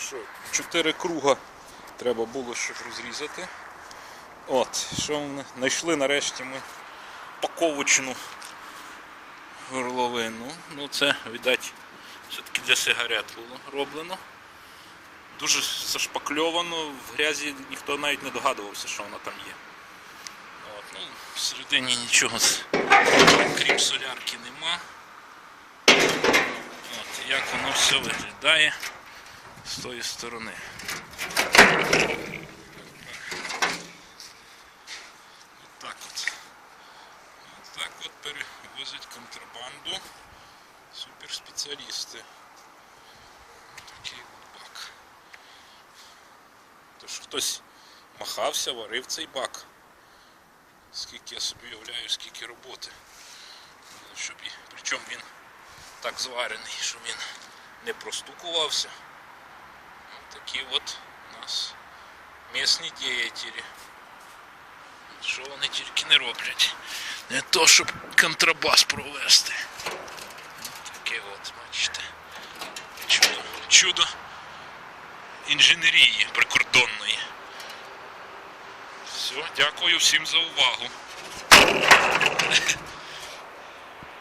що, чотири круга треба було, щоб розрізати. От, що ми знайшли нарешті ми паковочну горловину. Ну це, видать, все-таки для сигарет було роблено. Дуже зашпакльовано, в грязі ніхто навіть не догадувався, що воно там є. От, ну, всередині нічого крім солярки нема. От, як воно все виглядає з тої сторони. Отак от. Так от перевозять контрабанду суперспеціалісти. Такий от бак. Тож хтось махався, варив цей бак. Скільки я собі уявляю, скільки роботи. Щоб. Причому він так зварений, що він не простукувався. Ось такі от у нас місні діятелі. Що вони тільки не роблять. Не то, щоб контрабас провести. Таке от, бачите. Чудо. Чудо інженерії прикордонної. Все, дякую всім за увагу.